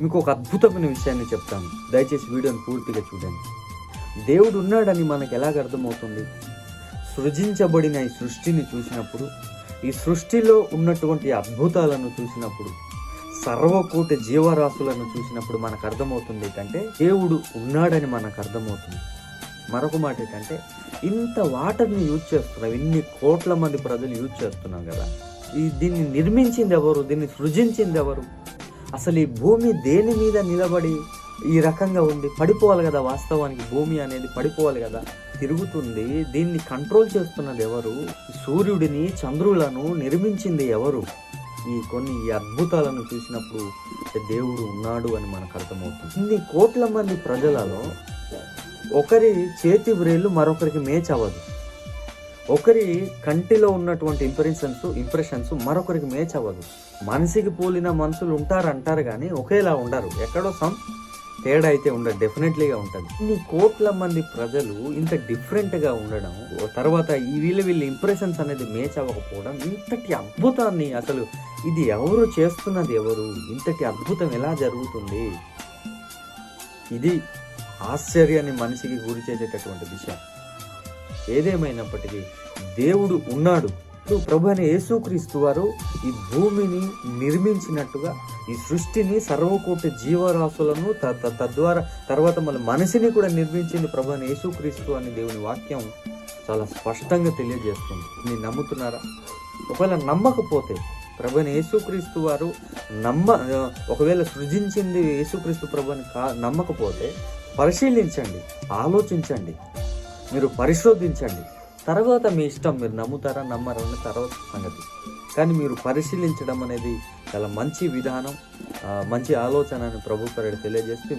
మీకు ఒక అద్భుతమైన విషయాన్ని చెప్తాను. దయచేసి వీడియోని పూర్తిగా చూడండి. దేవుడు ఉన్నాడని మనకు ఎలాగ అర్థమవుతుంది? సృజించబడిన ఈ సృష్టిని చూసినప్పుడు ఈ సృష్టిలో ఉన్నటువంటి అద్భుతాలను చూసినప్పుడు సర్వకోటి జీవరాశులను చూసినప్పుడు మనకు అర్థమవుతుంది ఏంటంటే దేవుడు ఉన్నాడని మనకు అర్థమవుతుంది. మరొక మాట ఏంటంటే ఇంత వాటర్ని యూజ్ చేస్తున్నాం ఇన్ని కోట్ల మంది ప్రజలు యూజ్ చేస్తున్నాం కదా. ఈ దీన్ని నిర్మించింది ఎవరు? దీన్ని సృజించింది ఎవరు? అసలు ఈ భూమి దేని మీద నిలబడి ఈ రకంగా ఉంది పడిపోవాలి కదా వాస్తవానికి? భూమి అనేది పడిపోవాలి కదా? తిరుగుతుంది. దీన్ని కంట్రోల్ చేస్తున్నది ఎవరు? సూర్యుడిని చంద్రులను నిర్మించింది ఎవరు? ఈ కొన్ని ఈ అద్భుతాలను చూసినప్పుడు దేవుడు ఉన్నాడు అని మనకు అర్థమవుతుంది. ఇన్ని కోట్ల మంది ప్రజలలో ఒకరి చేతి వ్రేళ్ళు మరొకరికి మేచ్ అవ్వదు ఒకరి కంటిలో ఉన్నటువంటి ఇంప్రెషన్స్ ఇంప్రెషన్స్ మరొకరికి మేచ్ అవ్వదు. మనిషికి పోలిన మనుషులు ఉంటారు అంటారు కానీ ఒకేలా ఉండరు. ఎక్కడో సమ్ తేడా అయితే ఉండదు. డెఫినెట్లీగా ఉంటుంది. ఇన్ని కోట్ల మంది ప్రజలు ఇంత డిఫరెంట్గా ఉండడం తర్వాత ఈ వీళ్ళ వీళ్ళ ఇంప్రెషన్స్ అనేది మేచ్ అవ్వకపోవడం ఇంతటి అద్భుతాన్ని అసలు ఇది ఎవరు చేస్తున్నది ఎవరు? ఇంతటి అద్భుతం ఎలా జరుగుతుంది? ఇది ఆశ్చర్యాన్ని మనిషికి గురి చేసేటటువంటి విషయం. ఏదేమైనప్పటికీ దేవుడు ఉన్నాడు. ప్రభు అయిన యేసుక్రీస్తు వారు ఈ భూమిని నిర్మించినట్టుగా ఈ సృష్టిని సర్వకోటి జీవరాశులను తద్వారా తర్వాత మళ్ళీ మనిషిని కూడా నిర్మించింది ప్రభు అయిన యేసుక్రీస్తు అని దేవుని వాక్యం చాలా స్పష్టంగా తెలియజేస్తుంది. మీరు నమ్ముతున్నారా? ఒకవేళ నమ్మకపోతే ప్రభు అయిన యేసుక్రీస్తు వారు నమ్మ ఒకవేళ సృజించింది యేసుక్రీస్తు ప్రభుని కా నమ్మకపోతే పరిశీలించండి ఆలోచించండి. మీరు పరిశోధించండి. తర్వాత మీ ఇష్టం మీరు నమ్ముతారా నమ్మరా తర్వాత సంగతి. కానీ మీరు పరిశీలించడం అనేది చాలా మంచి విధానం మంచి ఆలోచన అని ప్రభు తెలియజేస్తే